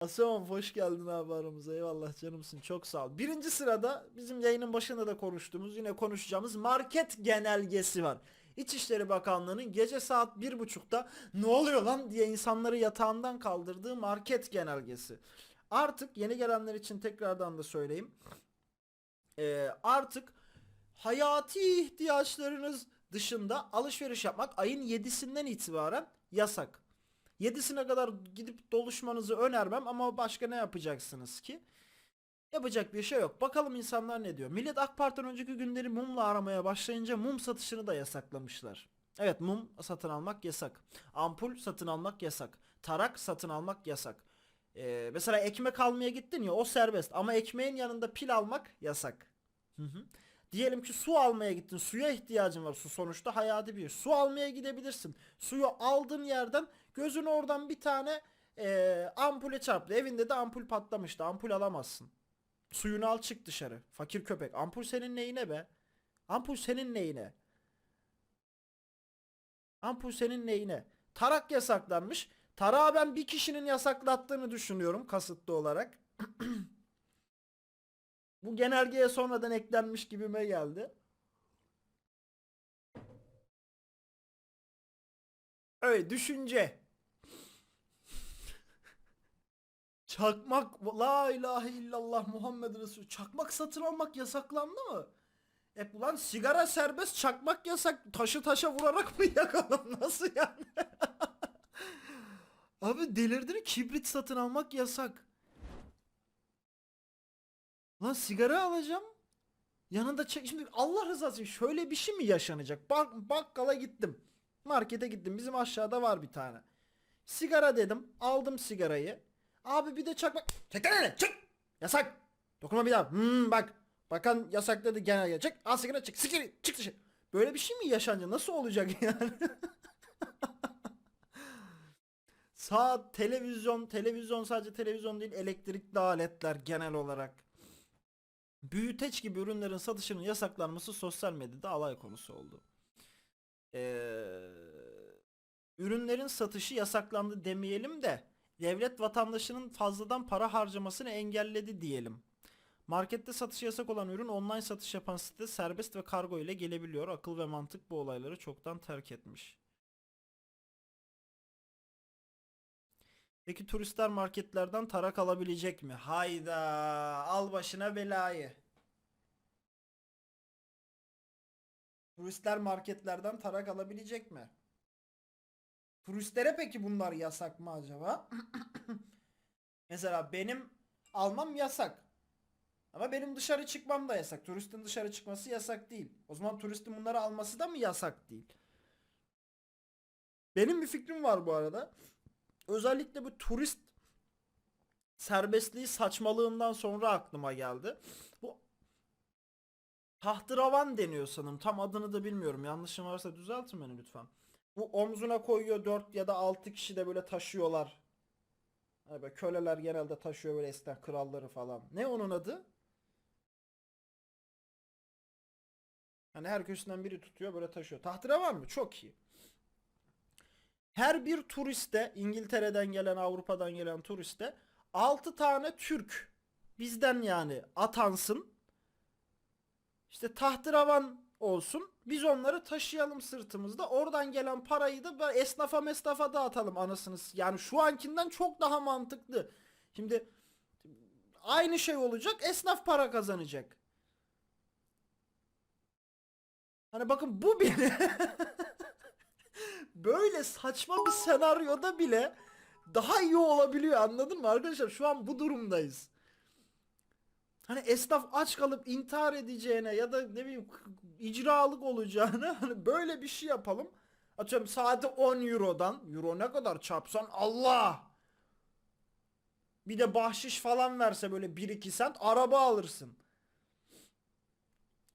Asamam hoş geldin abi aramıza. Eyvallah canımsın. Çok sağ ol. Birinci sırada bizim yayının başında da konuştuğumuz yine konuşacağımız market genelgesi var. İçişleri Bakanlığı'nın gece saat 1.30'da ne oluyor lan diye insanları yatağından kaldırdığı market genelgesi. Artık yeni gelenler için tekrardan da söyleyeyim. Ee, artık hayati ihtiyaçlarınız dışında alışveriş yapmak ayın 7'sinden itibaren yasak. 7'sine kadar gidip doluşmanızı önermem ama başka ne yapacaksınız ki? Yapacak bir şey yok. Bakalım insanlar ne diyor. Millet AK Parti'den önceki günleri mumla aramaya başlayınca mum satışını da yasaklamışlar. Evet mum satın almak yasak. Ampul satın almak yasak. Tarak satın almak yasak. Ee, mesela ekmek almaya gittin ya o serbest ama ekmeğin yanında pil almak yasak. Hı hı. Diyelim ki su almaya gittin. Suya ihtiyacın var. Su sonuçta hayati bir. Su almaya gidebilirsin. Suyu aldığın yerden gözün oradan bir tane eee ampule çarptı. Evinde de ampul patlamıştı. Ampul alamazsın. Suyunu al çık dışarı. Fakir köpek. Ampul senin neyine be? Ampul senin neyine? Ampul senin neyine? Tarak yasaklanmış. Tarağı ben bir kişinin yasaklattığını düşünüyorum kasıtlı olarak. Bu genelgeye sonradan eklenmiş gibime geldi. Öyle düşünce. Çakmak la ilahe illallah Muhammed Resul. Çakmak satın almak yasaklandı mı? E ulan sigara serbest çakmak yasak. Taşı taşa vurarak mı yakalım nasıl yani? Abi delirdin kibrit satın almak yasak. Lan sigara alacağım. Yanında çek şimdi Allah rızası için şöyle bir şey mi yaşanacak? Bak bakkala gittim. Markete gittim. Bizim aşağıda var bir tane. Sigara dedim. Aldım sigarayı. Abi bir de çakmak. Çek lan elini. Yasak. Dokunma bir daha. Hmm, bak. Bakan yasakladı genel Çık. Al sigara çık. Sigara çık dışarı. Böyle bir şey mi yaşanacak? Nasıl olacak yani? Saat, televizyon, televizyon sadece televizyon değil elektrikli aletler genel olarak. Büyüteç gibi ürünlerin satışının yasaklanması sosyal medyada alay konusu oldu. Ee, ürünlerin satışı yasaklandı demeyelim de devlet vatandaşının fazladan para harcamasını engelledi diyelim. Markette satışı yasak olan ürün online satış yapan site serbest ve kargo ile gelebiliyor. Akıl ve mantık bu olayları çoktan terk etmiş. Peki turistler marketlerden tarak alabilecek mi? Hayda al başına belayı. Turistler marketlerden tarak alabilecek mi? Turistlere peki bunlar yasak mı acaba? Mesela benim almam yasak. Ama benim dışarı çıkmam da yasak. Turistin dışarı çıkması yasak değil. O zaman turistin bunları alması da mı yasak değil? Benim bir fikrim var bu arada. Özellikle bu turist serbestliği saçmalığından sonra aklıma geldi. Bu tahtıravan deniyor sanırım. Tam adını da bilmiyorum. Yanlışım varsa düzeltin beni lütfen. Bu omzuna koyuyor 4 ya da 6 kişi de böyle taşıyorlar. Hani böyle köleler genelde taşıyor böyle eskiden kralları falan. Ne onun adı? Hani her köşesinden biri tutuyor böyle taşıyor. Tahtıravan mı? Çok iyi. Her bir turiste İngiltere'den gelen Avrupa'dan gelen turiste 6 tane Türk bizden yani atansın. İşte tahtıravan olsun. Biz onları taşıyalım sırtımızda. Oradan gelen parayı da esnafa mesnafa dağıtalım anasınız. Yani şu ankinden çok daha mantıklı. Şimdi aynı şey olacak. Esnaf para kazanacak. Hani bakın bu bile böyle saçma bir senaryoda bile daha iyi olabiliyor anladın mı arkadaşlar? Şu an bu durumdayız. Hani esnaf aç kalıp intihar edeceğine ya da ne bileyim icralık olacağına hani böyle bir şey yapalım. Atıyorum saati 10 eurodan. Euro ne kadar çarpsan Allah. Bir de bahşiş falan verse böyle 1-2 sent araba alırsın.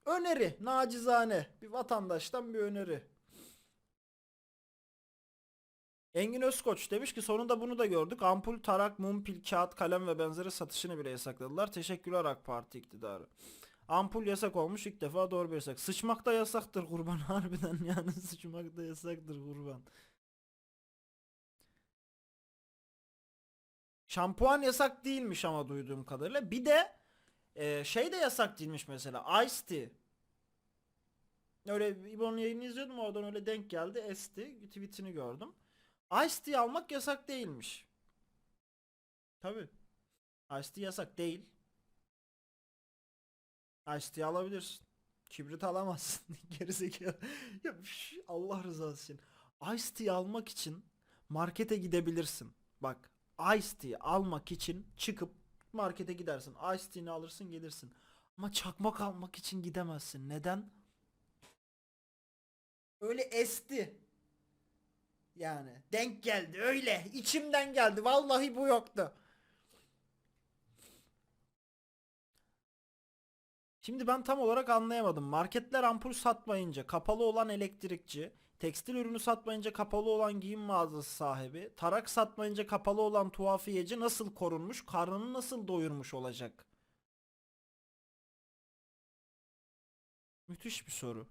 Öneri nacizane bir vatandaştan bir öneri. Engin Özkoç demiş ki sonunda bunu da gördük. Ampul, tarak, mum, pil, kağıt, kalem ve benzeri satışını bile yasakladılar. Teşekkürler AK Parti iktidarı. Ampul yasak olmuş ilk defa doğru bir yasak. Sıçmak da yasaktır kurban harbiden yani sıçmak da yasaktır kurban. Şampuan yasak değilmiş ama duyduğum kadarıyla. Bir de e, şey de yasak değilmiş mesela. Ice tea. Öyle İbo'nun yayını izliyordum oradan öyle denk geldi. Esti. Tweetini gördüm. Ice tea almak yasak değilmiş. Tabi. Ice tea yasak değil. Ice alabilirsin. Kibrit alamazsın. Gerizekalı. ya Allah rızası için. Ice tea almak için markete gidebilirsin. Bak Ice tea almak için çıkıp markete gidersin. Ice tea'ni alırsın gelirsin. Ama çakmak almak için gidemezsin. Neden? Öyle esti. Yani denk geldi öyle. içimden geldi. Vallahi bu yoktu. Şimdi ben tam olarak anlayamadım. Marketler ampul satmayınca kapalı olan elektrikçi, tekstil ürünü satmayınca kapalı olan giyim mağazası sahibi, tarak satmayınca kapalı olan tuhafiyeci nasıl korunmuş, karnını nasıl doyurmuş olacak? Müthiş bir soru.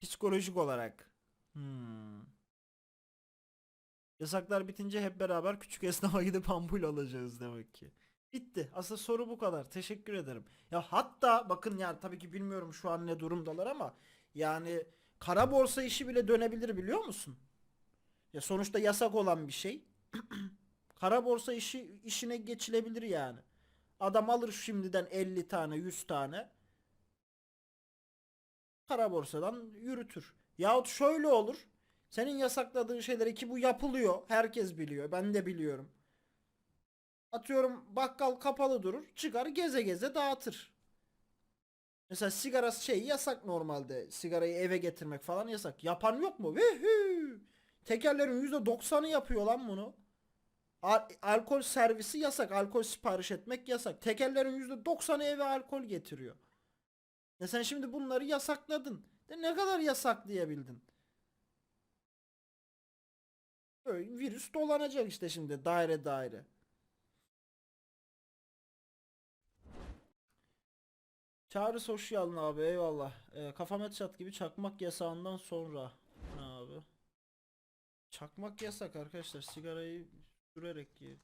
Psikolojik olarak. Hmm. Yasaklar bitince hep beraber küçük esnafa gidip ampul alacağız demek ki. Bitti. Aslında soru bu kadar. Teşekkür ederim. Ya hatta bakın yani tabii ki bilmiyorum şu an ne durumdalar ama yani kara borsa işi bile dönebilir biliyor musun? Ya sonuçta yasak olan bir şey. kara borsa işi işine geçilebilir yani. Adam alır şimdiden 50 tane 100 tane kara borsadan yürütür. Yahut şöyle olur. Senin yasakladığın şeyleri ki bu yapılıyor. Herkes biliyor. Ben de biliyorum. Atıyorum bakkal kapalı durur. Çıkar geze geze dağıtır. Mesela sigara şey yasak normalde. Sigarayı eve getirmek falan yasak. Yapan yok mu? Vehü! Tekerlerin %90'ı yapıyor lan bunu. Al- alkol servisi yasak. Alkol sipariş etmek yasak. Tekerlerin %90'ı eve alkol getiriyor. Ya sen şimdi bunları yasakladın. De ne kadar yasaklayabildin? Böyle virüs dolanacak işte şimdi daire daire. Çağrı Sosyal abi eyvallah. Ee, kafam headshot gibi çakmak yasağından sonra. Ne abi? Çakmak yasak arkadaşlar. Sigarayı sürerek ye.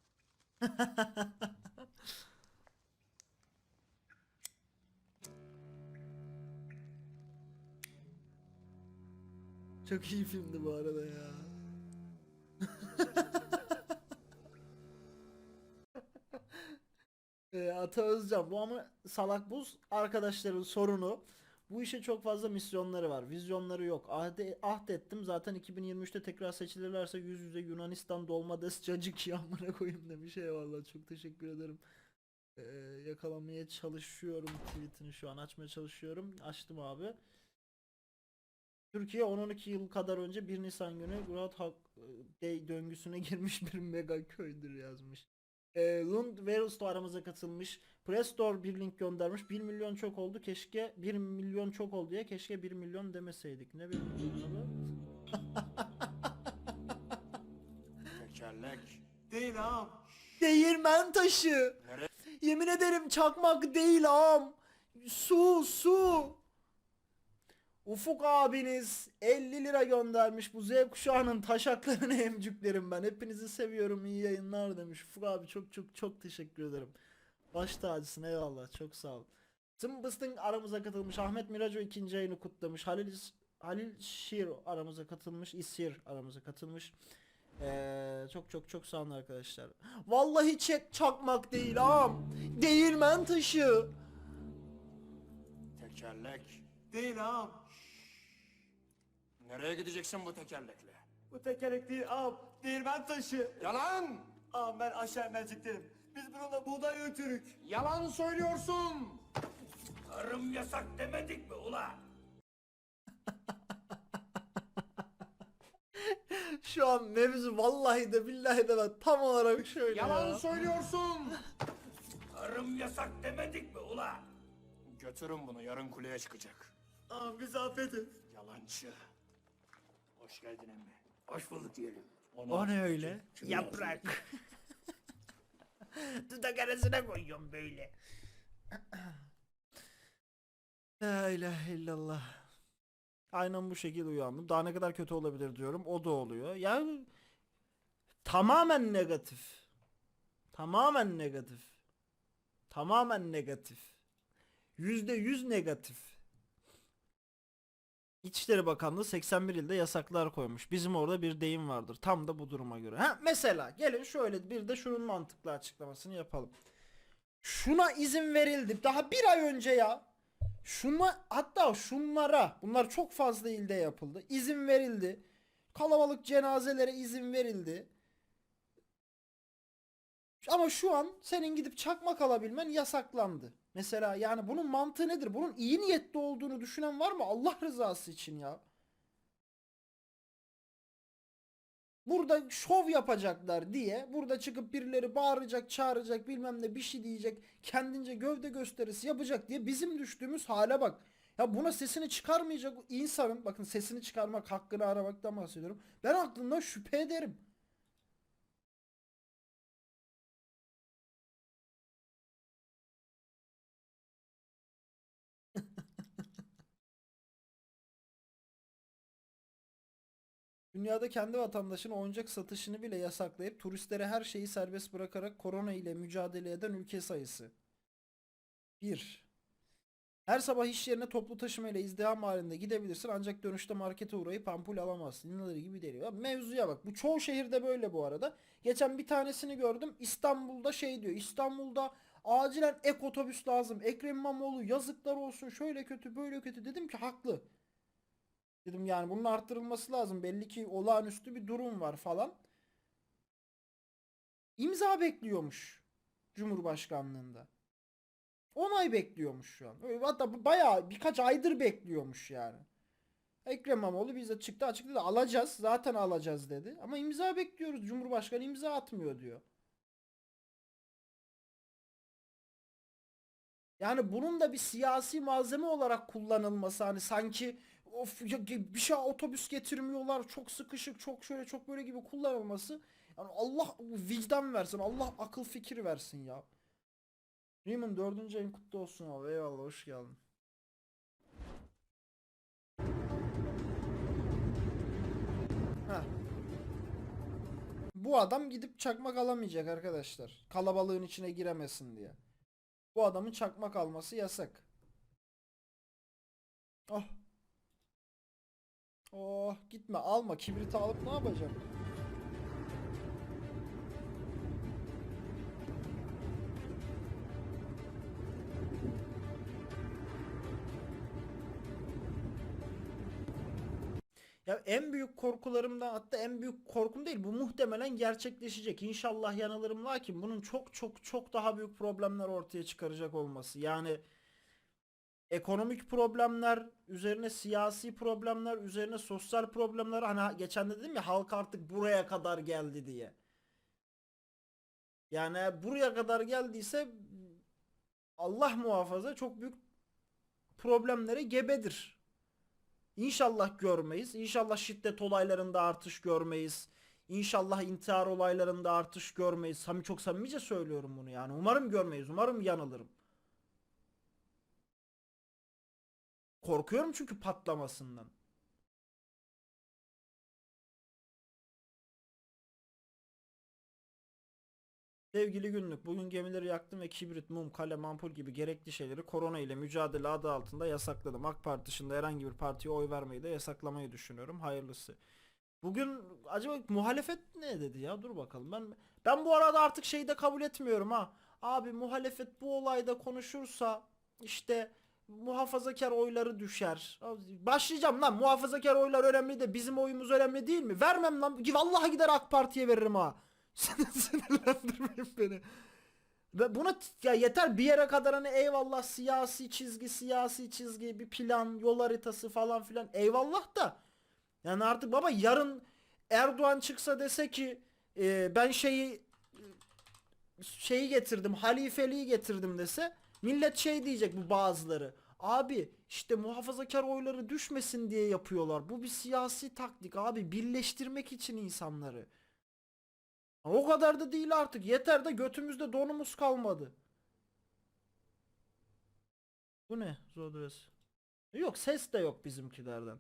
Çok iyi filmdi bu arada ya. Ee, Ata Özcan bu ama salak buz arkadaşların sorunu. Bu işe çok fazla misyonları var. Vizyonları yok. Ahde, ahdettim zaten 2023'te tekrar seçilirlerse yüz yüze Yunanistan dolma des cacık yağmura koyayım demiş. Eyvallah çok teşekkür ederim. Ee, yakalamaya çalışıyorum tweetini şu an açmaya çalışıyorum. Açtım abi. Türkiye 10-12 yıl kadar önce 1 Nisan günü Murat Halk e, döngüsüne girmiş bir mega köydür yazmış. E, Lund Verus aramıza katılmış. Prestor bir link göndermiş. 1 milyon çok oldu. Keşke 1 milyon çok oldu diye keşke 1 milyon demeseydik. Ne 1 milyonu? Tekerlek. Değil ağam. Değirmen taşı. Nere? Yemin ederim çakmak değil ağam. Su su. Ufuk abiniz 50 lira göndermiş. Bu Z kuşağının taşaklarını emcüklerim ben. Hepinizi seviyorum. iyi yayınlar demiş. Ufuk abi çok çok çok teşekkür ederim. Baş tacısın eyvallah. Çok sağ ol. Tımbıstın aramıza katılmış. Ahmet Miraco ikinci ayını kutlamış. Halil Halil Şir aramıza katılmış. İsir aramıza katılmış. Ee, çok çok çok sağ olun arkadaşlar. Vallahi chat çakmak değil ağam. Değirmen taşı. Tekerlek. Değil ağam. Nereye gideceksin bu tekerlekle? Bu tekerlek değil ağam. Değirmen taşı. Yalan! Ağam ben aşağı merceklerim. Biz bununla buğday ötürük. Yalan söylüyorsun! Tarım yasak demedik mi ula? Şu an mevzu vallahi de billahi de ben tam olarak şöyle Yalan ya. söylüyorsun! Tarım yasak demedik mi ula? Götürün bunu yarın kuleye çıkacak. Ağam bizi affedin. Yalancı. Hoş geldin emmi. Hoş bulduk diyelim. O ne öyle? Yaprak. Dudak arasına koyuyorum böyle. La ilahe illallah. Aynen bu şekilde uyandım. Daha ne kadar kötü olabilir diyorum. O da oluyor. Yani tamamen negatif. Tamamen negatif. Tamamen negatif. Yüzde yüz negatif. İçişleri Bakanlığı 81 ilde yasaklar koymuş. Bizim orada bir deyim vardır. Tam da bu duruma göre. Ha mesela gelin şöyle bir de şunun mantıklı açıklamasını yapalım. Şuna izin verildi. Daha bir ay önce ya. Şuna hatta şunlara bunlar çok fazla ilde yapıldı. İzin verildi. Kalabalık cenazelere izin verildi. Ama şu an senin gidip çakmak alabilmen yasaklandı. Mesela yani bunun mantığı nedir? Bunun iyi niyetli olduğunu düşünen var mı? Allah rızası için ya. Burada şov yapacaklar diye burada çıkıp birileri bağıracak, çağıracak, bilmem ne bir şey diyecek, kendince gövde gösterisi yapacak diye bizim düştüğümüz hale bak. Ya buna sesini çıkarmayacak insanın, bakın sesini çıkarmak, hakkını aramaktan bahsediyorum. Ben aklımdan şüphe ederim. Dünyada kendi vatandaşının oyuncak satışını bile yasaklayıp turistlere her şeyi serbest bırakarak korona ile mücadele eden ülke sayısı. 1. Her sabah iş yerine toplu taşıma ile izdiham halinde gidebilirsin ancak dönüşte markete uğrayıp ampul alamazsın. İnanılır gibi değil. Ya Mevzuya bak. Bu çoğu şehirde böyle bu arada. Geçen bir tanesini gördüm. İstanbul'da şey diyor. İstanbul'da acilen ek otobüs lazım. Ekrem İmamoğlu yazıklar olsun. Şöyle kötü böyle kötü. Dedim ki haklı. Dedim yani bunun arttırılması lazım. Belli ki olağanüstü bir durum var falan. İmza bekliyormuş Cumhurbaşkanlığında. Onay bekliyormuş şu an. Hatta bayağı birkaç aydır bekliyormuş yani. Ekrem İmamoğlu bize çıktı açıkladı alacağız zaten alacağız dedi. Ama imza bekliyoruz. Cumhurbaşkanı imza atmıyor diyor. Yani bunun da bir siyasi malzeme olarak kullanılması hani sanki of ya bir şey otobüs getirmiyorlar çok sıkışık çok şöyle çok böyle gibi kullanılması yani Allah vicdan versin Allah akıl fikir versin ya. Riemann dördüncü ayın kutlu olsun abi eyvallah hoş geldin. Heh. Bu adam gidip çakmak alamayacak arkadaşlar. Kalabalığın içine giremesin diye. Bu adamın çakmak alması yasak. Oh. Oh gitme alma kibrit alıp ne yapacağım? Ya en büyük korkularımdan hatta en büyük korkum değil bu muhtemelen gerçekleşecek. İnşallah yanılırım lakin bunun çok çok çok daha büyük problemler ortaya çıkaracak olması. Yani ekonomik problemler, üzerine siyasi problemler, üzerine sosyal problemler hani geçen de dedim ya halk artık buraya kadar geldi diye. Yani buraya kadar geldiyse Allah muhafaza çok büyük problemlere gebedir. İnşallah görmeyiz. İnşallah şiddet olaylarında artış görmeyiz. İnşallah intihar olaylarında artış görmeyiz. Samimi çok samimice söylüyorum bunu yani. Umarım görmeyiz. Umarım yanılırım. Korkuyorum çünkü patlamasından. Sevgili günlük, bugün gemileri yaktım ve kibrit, mum, kalem, ampul gibi gerekli şeyleri korona ile mücadele adı altında yasakladım. AK Parti dışında herhangi bir partiye oy vermeyi de yasaklamayı düşünüyorum. Hayırlısı. Bugün acaba muhalefet ne dedi ya? Dur bakalım. Ben ben bu arada artık şeyi de kabul etmiyorum ha. Abi muhalefet bu olayda konuşursa işte muhafazakar oyları düşer. Başlayacağım lan muhafazakar oylar önemli de bizim oyumuz önemli değil mi? Vermem lan. Vallahi gider AK Parti'ye veririm ha. Sinirlendirmeyin beni. Ve buna ya yeter bir yere kadar hani eyvallah siyasi çizgi siyasi çizgi bir plan yol haritası falan filan eyvallah da yani artık baba yarın Erdoğan çıksa dese ki e, ben şeyi şeyi getirdim halifeliği getirdim dese millet şey diyecek bu bazıları abi işte muhafazakar oyları düşmesin diye yapıyorlar bu bir siyasi taktik abi birleştirmek için insanları o kadar da değil artık. Yeter de götümüzde donumuz kalmadı. Bu ne? Zodres. Yok ses de yok bizimkilerden.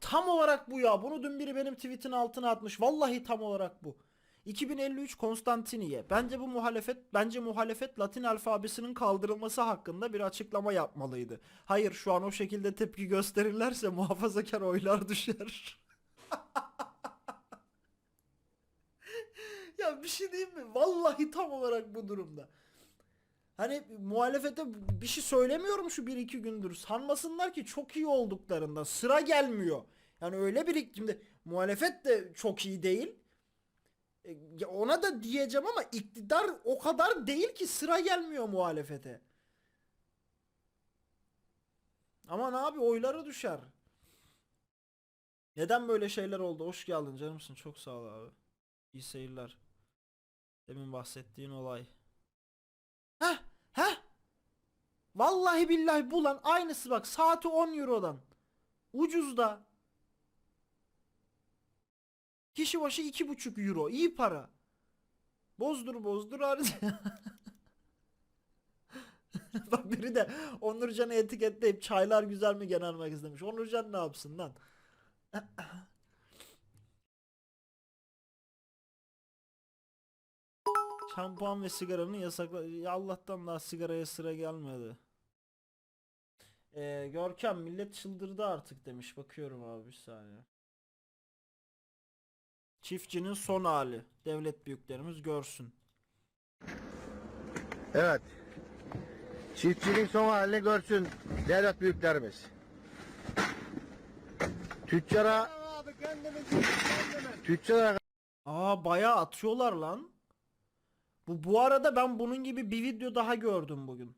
tam olarak bu ya. Bunu dün biri benim tweetin altına atmış. Vallahi tam olarak bu. 2053 Konstantiniye. Bence bu muhalefet, bence muhalefet Latin alfabesinin kaldırılması hakkında bir açıklama yapmalıydı. Hayır şu an o şekilde tepki gösterirlerse muhafazakar oylar düşer. ya bir şey diyeyim mi? Vallahi tam olarak bu durumda. Hani muhalefete bir şey söylemiyorum şu bir iki gündür. Sanmasınlar ki çok iyi olduklarında. Sıra gelmiyor. Yani öyle bir şimdi muhalefet de çok iyi değil. E, Ona da diyeceğim ama iktidar o kadar değil ki sıra gelmiyor muhalefete. Ama ne abi oyları düşer. Neden böyle şeyler oldu? Hoş geldin canımsın. Çok sağ ol abi. İyi seyirler. Demin bahsettiğin olay. Heh, heh. Vallahi billahi bu lan aynısı bak saati 10 eurodan. Ucuz da. Kişi başı 2,5 euro. İyi para. Bozdur bozdur harca. Bak biri de Onurcan'ı etiketleyip çaylar güzel mi genel merkez demiş. Onurcan ne yapsın lan? Şampuan ve sigaranın yasakla... Ya Allah'tan daha sigaraya sıra gelmedi. Ee, Görkem millet çıldırdı artık demiş. Bakıyorum abi bir saniye. Çiftçinin son hali. Devlet büyüklerimiz görsün. Evet. Çiftçinin son halini görsün devlet büyüklerimiz. Tüccara tüccara Aa bayağı atıyorlar lan. Bu bu arada ben bunun gibi bir video daha gördüm bugün.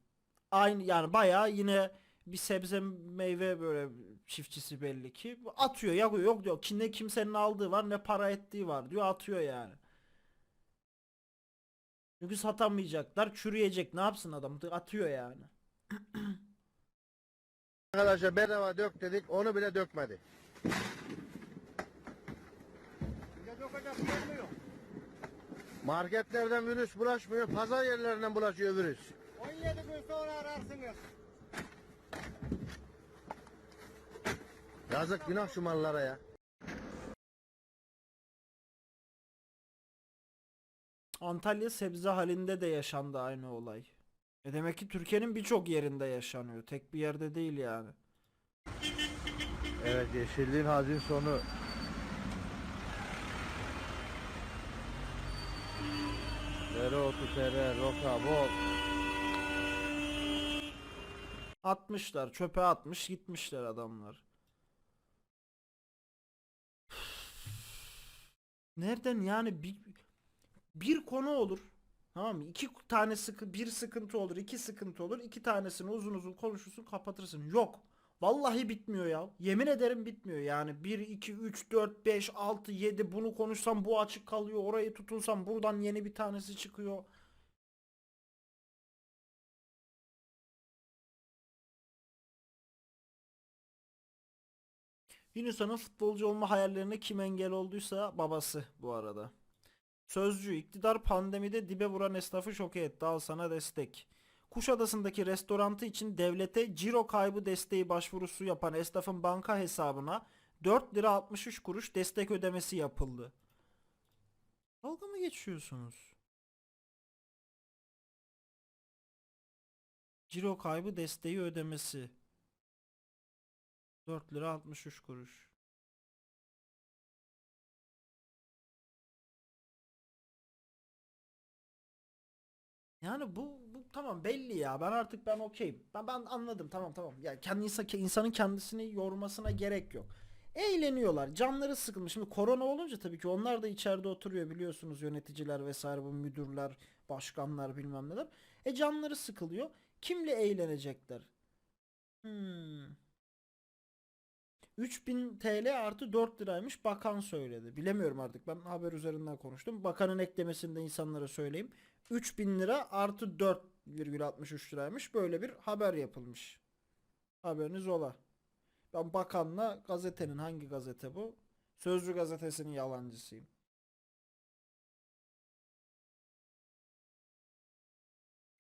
Aynı yani bayağı yine bir sebze meyve böyle çiftçisi belli ki atıyor yakıyor yok diyor ki ne kimsenin aldığı var ne para ettiği var diyor atıyor yani. Çünkü satamayacaklar çürüyecek ne yapsın adam atıyor yani. arkadaşa bedava dök dedik onu bile dökmedi. Marketlerden virüs bulaşmıyor, pazar yerlerinden bulaşıyor virüs. 17 gün sonra ararsınız. Yazık günah şu mallara ya. Antalya sebze halinde de yaşandı aynı olay. E demek ki Türkiye'nin birçok yerinde yaşanıyor. Tek bir yerde değil yani. Evet yeşilliğin hazin sonu. Dereotu, tere, roka, bol. Atmışlar çöpe atmış gitmişler adamlar. Nereden yani bir, bir konu olur. Tamam mı? İki tane sıkı bir sıkıntı olur, iki sıkıntı olur. iki tanesini uzun uzun konuşursun, kapatırsın. Yok. Vallahi bitmiyor ya. Yemin ederim bitmiyor. Yani 1 2 3 4 5 6 7 bunu konuşsam bu açık kalıyor. Orayı tutunsam buradan yeni bir tanesi çıkıyor. Yunus'un futbolcu olma hayallerine kim engel olduysa babası bu arada. Sözcü iktidar pandemide dibe vuran esnafı şoke etti al sana destek. Kuşadası'ndaki restorantı için devlete ciro kaybı desteği başvurusu yapan esnafın banka hesabına 4 lira 63 kuruş destek ödemesi yapıldı. Dalga mı geçiyorsunuz? Ciro kaybı desteği ödemesi. 4 lira 63 kuruş. Yani bu, bu tamam belli ya. Ben artık ben okeyim. Ben ben anladım. Tamam tamam. Ya kendi insan, insanın kendisini yormasına gerek yok. Eğleniyorlar. Canları sıkılmış. Şimdi korona olunca tabii ki onlar da içeride oturuyor biliyorsunuz yöneticiler vesaire bu müdürler, başkanlar bilmem neler. E canları sıkılıyor. Kimle eğlenecekler? Hmm. 3000 TL artı 4 liraymış bakan söyledi. Bilemiyorum artık ben haber üzerinden konuştum. Bakanın eklemesinde insanlara söyleyeyim. 3000 lira artı 4,63 liraymış. Böyle bir haber yapılmış. Haberiniz ola. Ben bakanla gazetenin hangi gazete bu? Sözcü gazetesinin yalancısıyım.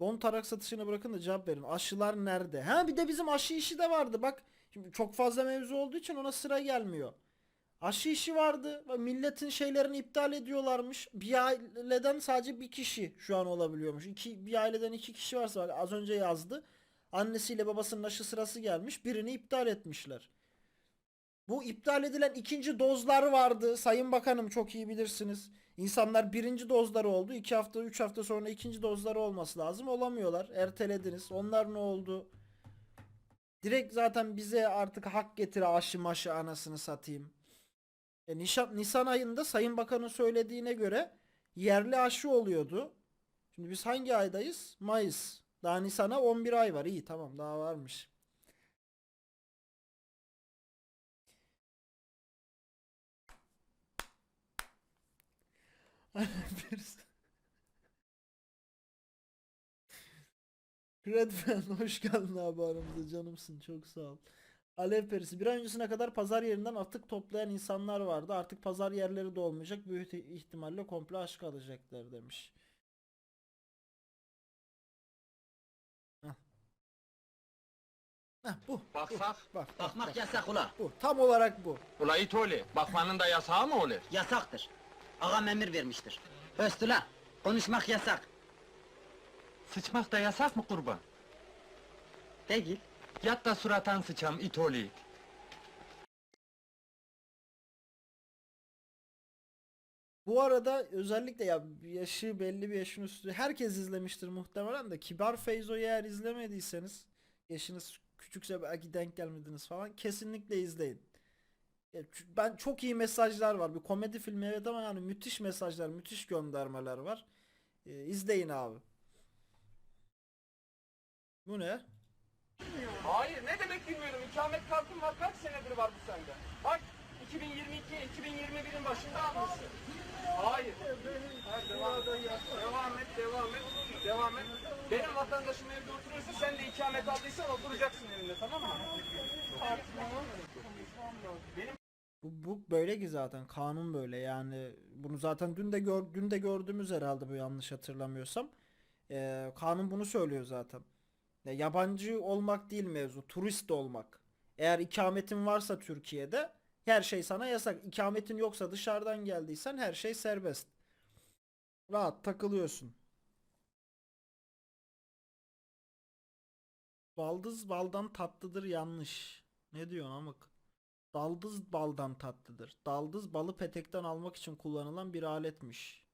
Don tarak satışını bırakın da cevap verin. Aşılar nerede? Ha bir de bizim aşı işi de vardı. Bak Şimdi çok fazla mevzu olduğu için ona sıra gelmiyor. Aşı işi vardı. Milletin şeylerini iptal ediyorlarmış. Bir aileden sadece bir kişi şu an olabiliyormuş. İki, bir aileden iki kişi varsa az önce yazdı. Annesiyle babasının aşı sırası gelmiş. Birini iptal etmişler. Bu iptal edilen ikinci dozlar vardı. Sayın Bakanım çok iyi bilirsiniz. İnsanlar birinci dozları oldu. iki hafta, üç hafta sonra ikinci dozları olması lazım. Olamıyorlar. Ertelediniz. Onlar ne oldu? Direkt zaten bize artık hak getire aşı maşı anasını satayım. E, Nisan, Nisan ayında Sayın Bakan'ın söylediğine göre yerli aşı oluyordu. Şimdi biz hangi aydayız? Mayıs. Daha Nisan'a 11 ay var. İyi tamam daha varmış. Birisi- Redman hoş geldin abi aramıza canımsın çok sağ ol. Alev perisi bir ay öncesine kadar pazar yerinden atık toplayan insanlar vardı. Artık pazar yerleri de olmayacak. Büyük ihtimalle komple aşk alacaklar demiş. Heh. Heh, bu. Baksak? Bak, bak, Bakmak bak. yasak ula. Bu. Tam olarak bu. Ula it oğlu, bakmanın da yasağı mı olur? Yasaktır. Ağam emir vermiştir. Höstüla. Konuşmak yasak. Sıçmak da yasak mı kurban? Değil. Yat da suratan sıçam it oğlu it. Bu arada özellikle ya yaşı belli bir yaşın üstü herkes izlemiştir muhtemelen de Kibar Feyzo'yu eğer izlemediyseniz yaşınız küçükse belki denk gelmediniz falan kesinlikle izleyin. Ben çok iyi mesajlar var. Bir komedi filmi evet ama yani müthiş mesajlar, müthiş göndermeler var. Ee, izleyin abi. Bu ne? Hayır ne demek bilmiyorum. İkamet kartın var kaç senedir var bu sende? Bak 2022 2021'in başında almışsın. Hayır. Ha, devam, et. devam et, devam et, devam et. Benim vatandaşım evde oturuyorsa sen de ikamet aldıysan oturacaksın evinde tamam mı? Benim Bu, bu böyle ki zaten kanun böyle yani bunu zaten dün de gör, dün de gördüğümüz herhalde bu yanlış hatırlamıyorsam. Ee, kanun bunu söylüyor zaten. Ya yabancı olmak değil mevzu, turist olmak. Eğer ikametin varsa Türkiye'de her şey sana yasak. İkametin yoksa dışarıdan geldiysen her şey serbest. Rahat takılıyorsun. Baldız baldan tatlıdır yanlış. Ne diyorsun amık? Daldız baldan tatlıdır. Daldız balı petekten almak için kullanılan bir aletmiş.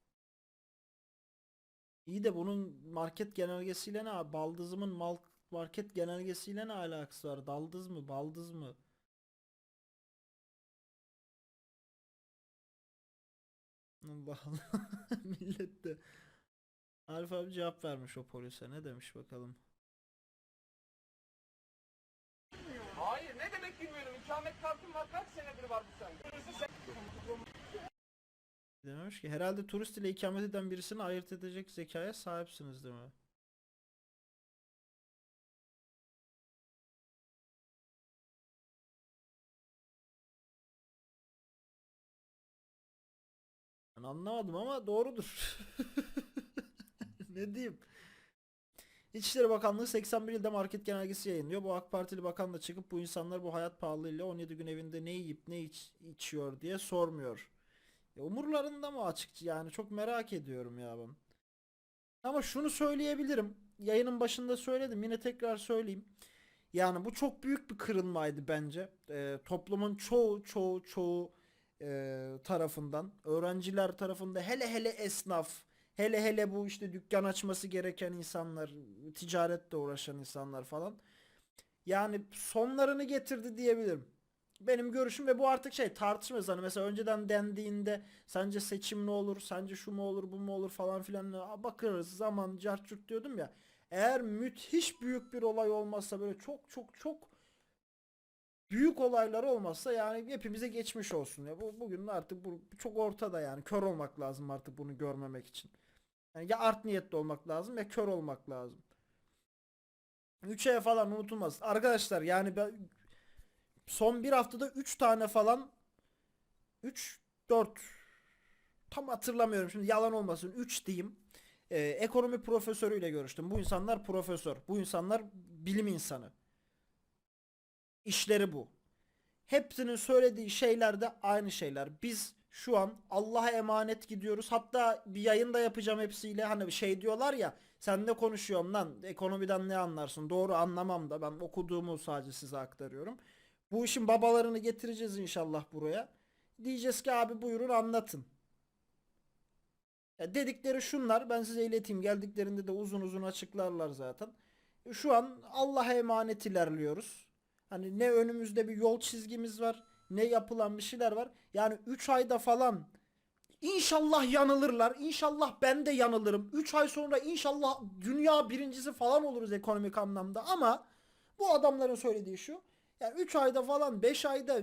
İyi de bunun market genelgesiyle ne? Baldızımın mal market genelgesiyle ne alakası var? Daldız mı? Baldız mı? Allah Allah. Millet de. Arif abi cevap vermiş o polise. Ne demiş bakalım. Hayır ne demek bilmiyorum. İkamet kartın var kaç senedir var bu sende? Sen Dememiş ki herhalde turist ile ikamet eden birisini ayırt edecek zekaya sahipsiniz değil mi? Ben anlamadım ama doğrudur. ne diyeyim? İçişleri Bakanlığı 81 ilde market genelgesi yayınlıyor. Bu AK Partili bakan da çıkıp bu insanlar bu hayat pahalılığıyla 17 gün evinde ne yiyip ne iç, içiyor diye sormuyor. Ya umurlarında mı açıkçası yani çok merak ediyorum ya ben. Ama şunu söyleyebilirim. Yayının başında söyledim yine tekrar söyleyeyim. Yani bu çok büyük bir kırılmaydı bence. Ee, toplumun çoğu çoğu çoğu e, tarafından. Öğrenciler tarafında hele hele esnaf. Hele hele bu işte dükkan açması gereken insanlar. Ticaretle uğraşan insanlar falan. Yani sonlarını getirdi diyebilirim benim görüşüm ve bu artık şey tartışmaz hani mesela önceden dendiğinde sence seçim ne olur sence şu mu olur bu mu olur falan filan. Aa, bakarız zaman carçurt diyordum ya. Eğer müthiş büyük bir olay olmazsa böyle çok çok çok büyük olaylar olmazsa yani hepimize geçmiş olsun ya. Bu bugün artık bu çok ortada yani. Kör olmak lazım artık bunu görmemek için. Yani ya art niyetli olmak lazım ya kör olmak lazım. 3 aya falan unutulmaz. Arkadaşlar yani ben son bir haftada 3 tane falan 3 4 tam hatırlamıyorum şimdi yalan olmasın 3 diyeyim. Ee, ekonomi profesörüyle görüştüm. Bu insanlar profesör. Bu insanlar bilim insanı. İşleri bu. Hepsinin söylediği şeyler de aynı şeyler. Biz şu an Allah'a emanet gidiyoruz. Hatta bir yayın da yapacağım hepsiyle. Hani şey diyorlar ya sen de konuşuyorum lan ekonomiden ne anlarsın? Doğru anlamam da ben okuduğumu sadece size aktarıyorum. Bu işin babalarını getireceğiz inşallah buraya. Diyeceğiz ki abi buyurun anlatın. Ya dedikleri şunlar ben size ileteyim geldiklerinde de uzun uzun açıklarlar zaten. Şu an Allah'a emanet ilerliyoruz. Hani ne önümüzde bir yol çizgimiz var ne yapılan bir şeyler var. Yani 3 ayda falan İnşallah yanılırlar. İnşallah ben de yanılırım. 3 ay sonra inşallah dünya birincisi falan oluruz ekonomik anlamda ama bu adamların söylediği şu. Yani 3 ayda falan 5 ayda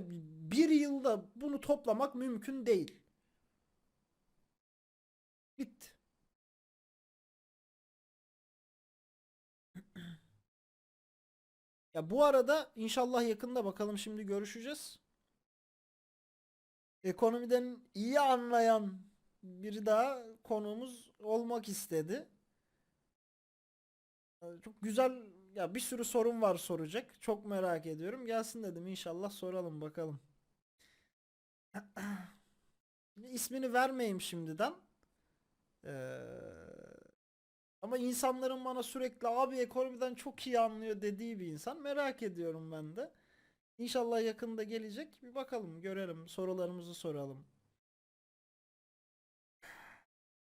1 yılda bunu toplamak mümkün değil. Bitti. Ya bu arada inşallah yakında bakalım şimdi görüşeceğiz. Ekonomiden iyi anlayan biri daha konuğumuz olmak istedi. Çok güzel ya bir sürü sorun var soracak. Çok merak ediyorum. Gelsin dedim inşallah soralım bakalım. İsmini vermeyeyim şimdiden. Ee, ama insanların bana sürekli abi ekonomiden çok iyi anlıyor dediği bir insan. Merak ediyorum ben de. İnşallah yakında gelecek. Bir bakalım, görelim, sorularımızı soralım.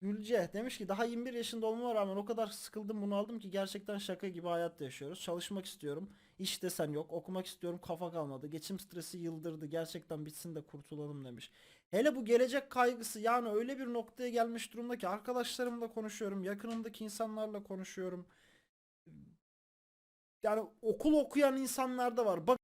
Gülce demiş ki daha 21 yaşında olmama rağmen o kadar sıkıldım bunu aldım ki gerçekten şaka gibi hayat yaşıyoruz. Çalışmak istiyorum. İş desen yok. Okumak istiyorum. Kafa kalmadı. Geçim stresi yıldırdı. Gerçekten bitsin de kurtulalım demiş. Hele bu gelecek kaygısı yani öyle bir noktaya gelmiş durumda ki arkadaşlarımla konuşuyorum. Yakınımdaki insanlarla konuşuyorum. Yani okul okuyan insanlar da var. Bak